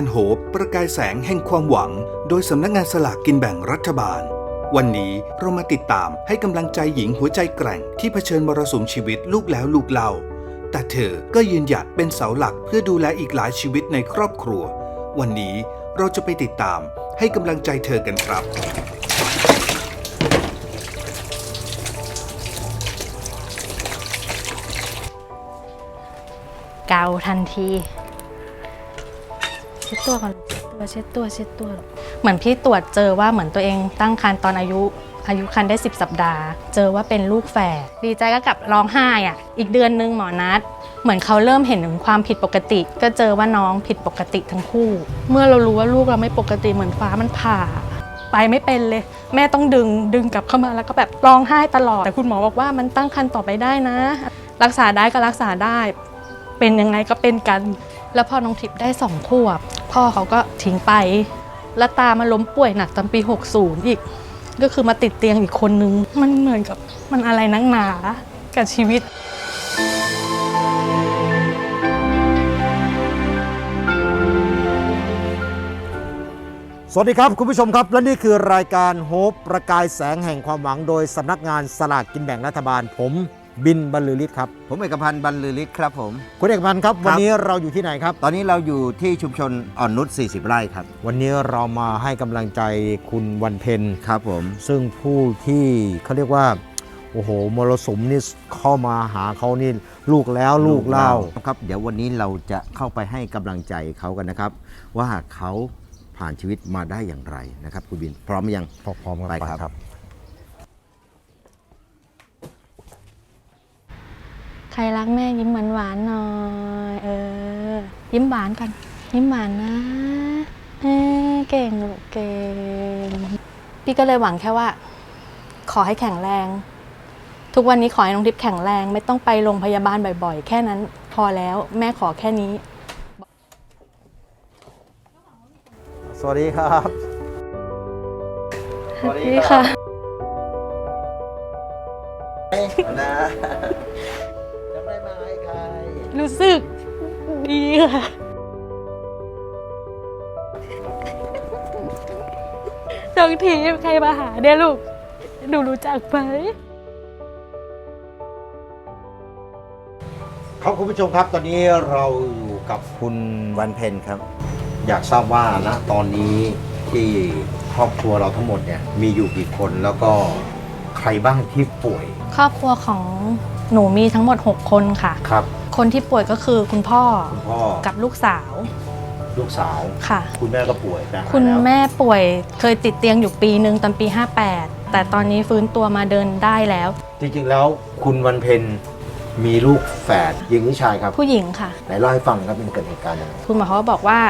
การโหบประกายแสงแห่งความหวัง โดยสำนักงานสลากกินแบ่งรัฐบาล วันนี้เรามาติดตามให้กำลังใจหญิงหัวใจแกร่งที่เผชิญมรสุมชีวิตลูกแล้วลูกเล่า แต่เธอก็ยืนหยัดเป็นเสาหลักเพื่อดูแลอีกหลายชีวิตในครอบครัว วันนี้เราจะไปติดตามให้กำลังใจเธอกันครับเกาทันที เช็ดตัวก่อนลูกเช็ดตัวเช็ดตัวเช็ดตัวเหมือนพี่ตรวจเจอว่าเหมือนตัวเองตั้งครรภ์ตอนอายุอายุครรภ์ได้ 10 สัปดาห์ เจอว่าเป็นลูกแฝดดีใจก็กลับร้องไห้อะ อีกเดือนนึงหมอนัด เหมือนเขาเริ่มเห็นถึงความผิดปกติ ก็เจอว่าน้องผิดปกติทั้งคู่ เมื่อเรารู้ว่าลูกเราไม่ปกติเหมือนฟ้ามันผ่า ไปไม่เป็นเลย แม่ต้องดึงดึงกลับเข้ามาแล้วก็แบบร้องไห้ตลอด แต่คุณหมอบอกว่ามันตั้งครรภ์ต่อไปได้นะ รักษาได้ก็รักษาได้ เป็นยังไงก็เป็นกัน แล้วพอน้องทิพย์ได้สองขวบ พ่อเขาก็ทิ้งไป แล้วตามาล้มป่วยหนักตอนปี 60 อีก ก็คือมาติดเตียงอีกคนนึง มันเหมือนกับมันอะไรนักหนากับชีวิต สวัสดีครับ คุณผู้ชมครับ และนี่คือรายการโฮปประกายแสงแห่งความหวังโดยสำนักงานสลากกินแบ่งรัฐบาลผม บินบรรลือฤทธิ์ครับ ผมเอกพันธ์บรรลือฤทธิ์ครับผม คุณเอกพันธ์ครับครับ วันนี้เราอยู่ที่ไหนครับ ตอนนี้เราอยู่ที่ชุมชนอ่อนนุช 40 ไร่ครับ วันนี้เรามาให้กำลังใจคุณวันเพ็ญครับผม ซึ่งผู้ที่เขาเรียกว่า โอ้โหมรสุมนี่เข้ามาหาเขานี่ลูกแล้วลูกเล่าครับ เดี๋ยววันนี้เราจะเข้าไปให้กำลังใจเขากันนะครับ ว่าเขาผ่านชีวิตมาได้อย่างไรนะครับคุณบินพร้อมหรือยังพร้อมๆกันไปไปครับ ครับ ใครรักแม่ยิ้มหวานๆหน่อยเออ ยิ้มหวานก่อนยิ้มหวานนะเออเก่งลูกเก่งพี่ก็เลยหวังแค่ว่า ขอให้แข็งแรง ทุกวันนี้ขอให้น้องทิพย์แข็งแรง ไม่ต้องไปโรงพยาบาลบ่อยๆ แค่นั้นพอแล้วแม่ขอแค่นี้ สวัสดีครับสวัสดีค่ะ นะจะไม่มาให้ใค รรู้สึกดีค่ะ น้องทีใครมาหาเนี่ยลูก หนูรู้จักไหมครับคุณผู้ชมครับตอนนี้เราอยู่กับคุณวันเพ็ญครับ อยากทราบว่านะตอนนี้ที่ครอบครัวเราทั้งหมดเนี่ยมีอยู่กี่คนแล้วก็ใครบ้างที่ป่วย ครอบครัวของ หนูมีทั้งหมด 6 คนค่ะ ครับคนที่ป่วยก็คือคุณพ่อคุณพ่อกับลูกสาวลูกสาว ค่ะ คุณแม่ก็ป่วยนะคุณแล้วแม่ป่วยเคยติดเตียงอยู่ปีหนึ่งตอนปี 58 แต่ตอนนี้ฟื้นตัวมาเดินได้แล้ว จริงๆแล้วคุณวันเพ็ญมีลูกแฝดหญิงหรือชายครับ ผู้หญิงค่ะไหนเล่าให้ฟังครับมันเกิดเหตุการณ์ยังไงคุณหมอเขาก็บอกว่า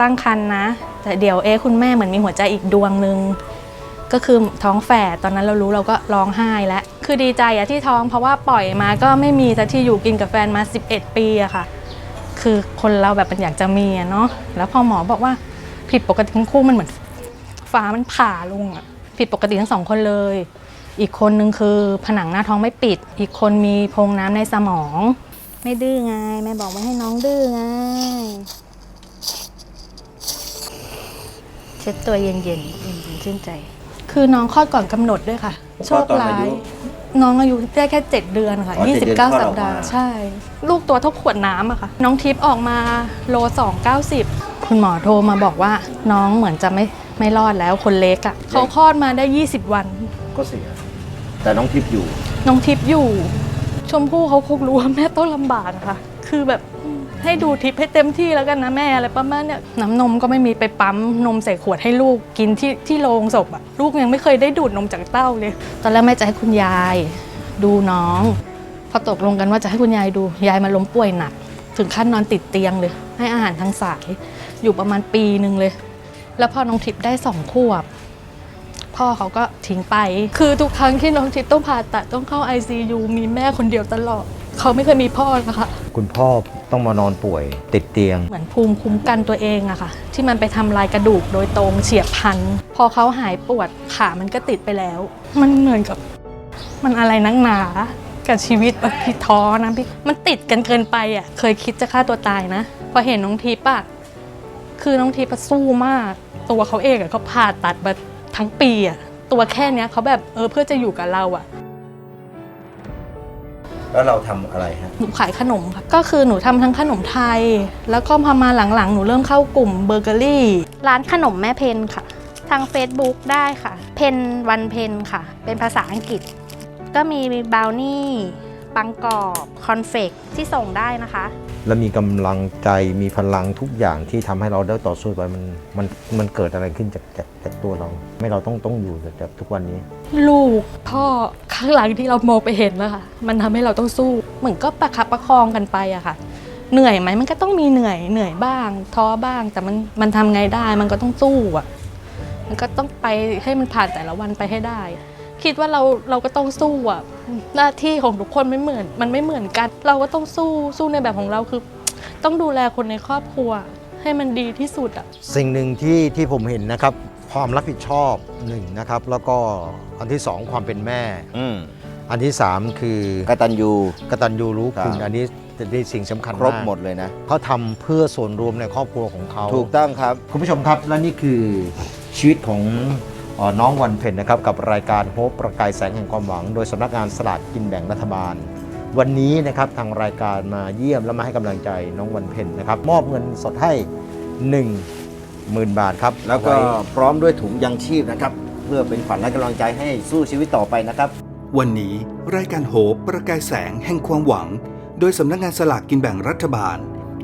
ตั้งครรภ์นะ แต่เดี๋ยวเอ๊ะคุณแม่เหมือนมีหัวใจอีกดวงหนึ่ง ก็คือท้องแฝดตอนนั้นเรารู้เราก็ร้องไห้แล้วคือดีใจอะที่ท้องเพราะว่าปล่อยมาก็ไม่มีแต่ที่อยู่กินกับแฟนมา 11 ปีอะค่ะ คือคนเราแบบมันอยากจะมีอะเนาะแล้วพอหมอบอกว่าผิดปกติทั้งคู่มันเหมือนฟ้ามันผ่าลงอะผิดปกติทั้งสองคนเลย อีกคนนึงคือผนังหน้าท้องไม่ปิด อีกคนมีโพรงน้ำในสมอง ไม่ดื้อไงแม่บอกว่ให้น้องดื้อไงเช็ดตัวเย็นๆเย็นๆชื่นใจ คือน้องคลอดก่อนกำหนดด้วยค่ะ โชคร้าย น้องอายุได้แค่ 7 เดือนค่ะ อ๋อ7เดือนคลอด29สัอปอกมาดาห์ ใช่ ลูกตัวเท่าขวดน้ำอะค่ะ น้องทิพย์ออกมาโล 290 คุณหมอโทรมาบอกว่าน้องเหมือนจะไม่ไม่รอดแล้วคนเล็กอะเขาคลอดมาได้ 20 วัน ก็เสีย แต่น้องทิพย์อยู่ น้องทิพย์อยู่ ชมพู่เขาคงรู้ว่าแม่ต้องลำบากอะค่ะ คือแบบให้ดูทิพย์ให้เต็มที่แล้วกันนะแม่อะไรประมาณเนี้ยน้ำนมก็ไม่มีไปปั๊มนมใส่ขวดให้ลูกกินที่ที่โรงศพอะลูกยังไม่เคยได้ดูดนมจากเต้าเลย ตอนแรกแม่จะให้คุณยายดูน้อง พอตกลงกันว่าจะให้คุณยายดูยายมาล้มป่วยหนัก ถึงขั้นนอนติดเตียงเลย ให้อาหารทางสายอยู่ประมาณปีหนึ่งเลย แล้วพอน้องทิพย์ได้สองขวบพ่อเขาก็ทิ้งไป คือทุกครั้งที่น้องทิพย์ต้องผ่าตัดต้องเข้า ICU มีแม่คนเดียวตลอด เขาไม่เคยมีพ่อนะคะ คุณพ่อต้องมานอนป่วยติดเตียง เหมือนภูมิคุ้มกันตัวเองอะค่ะ ที่มันไปทำลายกระดูกโดยตรงเฉียบพลัน พอเขาหายปวดขามันก็ติดไปแล้ว มันเหมือนกับมันอะไรนักหนากับชีวิตแบบพี่ท้อนะพี่มันติดกันเกินไปอะเคยคิดจะฆ่าตัวตายนะ พอเห็นน้องทิพย์อะคือน้องทิพย์อะสู้มาก ตัวเขาเองอะเขาผ่าตัดมาทั้งปีอะตัวแค่เนี้ยเขาแบบเออเพื่อจะอยู่กับเราอะ แล้วเราทำอะไรฮะ หนูขายขนมค่ะก็คือหนูทำทั้งขนมไทย แล้วก็พอมาหลังๆ หนูเริ่มเข้ากลุ่มเบเกอรี่ ร้านขนมแม่เพนค่ะ ทาง Facebook ได้ค่ะ เพนวันเพนค่ะ เป็นภาษาอังกฤษ ก็มีบราวนี่ ปังกรอบ คอนเฟกที่ส่งได้นะคะ และมีกำลังใจมีพลังทุกอย่างที่ทำให้เราได้ต่อสู้ไปมันมันมันเกิดอะไรขึ้นจากจากจากตัวเรา ไม่เราต้องต้องอยู่จากทุกวันนี้ ลูกพ่อข้างหลังที่เรามองไปเห็นแล้วค่ะมันทำให้เราต้องสู้ เหมือนก็ประคับประคองกันไปอะค่ะ เหนื่อยไหมมันก็ต้องมีเหนื่อยเหนื่อยบ้าง ท้อบ้างแต่มันมันทำไงได้มันก็ต้องสู้อะมันก็ต้องไปให้มันผ่านแต่ละวันไปให้ได้ คิดว่าเราเราก็ต้องสู้อะหน้าที่ของทุกคนไม่เหมือน มันไม่เหมือนกัน เราก็ต้องสู้สู้ในแบบของเราคือ ต้องดูแลคนในครอบครัว ให้มันดีที่สุดอะสิ่งหนึ่งที่ที่ผมเห็นนะครับ ความรับผิดชอบหนึ่งนะครับ แล้วก็อันที่สองความเป็นแม่ อืมอันที่สามคือกตัญญู กตัญญูรู้คุณครับ อันนี้จะได้สิ่งสำคัญครบากหมดเลยนะ เขาทำเพื่อส่วนรวมในครอบครัวของเขา ถูกต้องครับ คุณผู้ชมครับและนี่คือชีวิตของเอ่อ น้องวันเพ็ญนะครับกับรายการโฮปประกายแสงแห่งความหวัง โดยสำนักงานสลากกินแบ่งรัฐบาล วันนี้นะครับทางรายการมาเยี่ยมและมาให้กำลังใจน้องวันเพ็ญนะครับมอบเงินสดให้ 1 0,000 บาทครับแล้วก็ไพร้อมด้วยถุงยังชีพนะครับเพื่อเป็นขวัญและกำลังใจให้สู้ชีวิตต่อไปนะครับ วันนี้รายการโหบประกายแสงแห่งความหวัง โดยสำนักงานสลากกินแบ่งรัฐบาล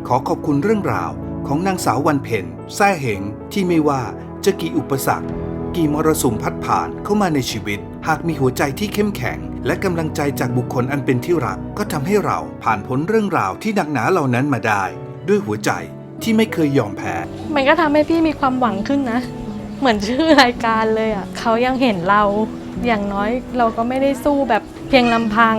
ขอขอบคุณเรื่องราวของนางสาววันเพ็ญแซ่เหงที่ไม่ว่าจะกี่อุปสรรค กี่มรสุมพัดผ่านเข้ามาในชีวิต หากมีหัวใจที่เข้มแข็ง และกำลังใจจากบุคคลอันเป็นที่รัก ก็ทำให้เราผ่านพ้นเรื่องราวที่หนักหนาเหล่านั้นมาได้ ด้วยหัวใจที่ไม่เคยยอมแพ้ มันก็ทำให้พี่มีความหวังขึ้นนะ เหมือนชื่อรายการเลยอะเขายังเห็นเรา อย่างน้อยเราก็ไม่ได้สู้แบบเพียงลำพัง